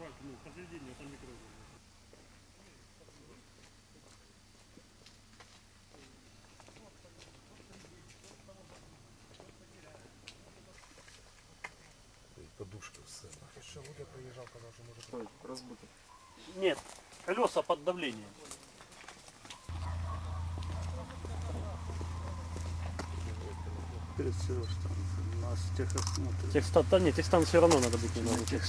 как, ну, посередине, там микро. Подушка все. Шелудя приїжджав, казав, що може Розбито. Нет, колеса под давлением. Перед Сереж нас техосмотр. Техстан, да нет, техстан все равно надо быть не надо. Тех-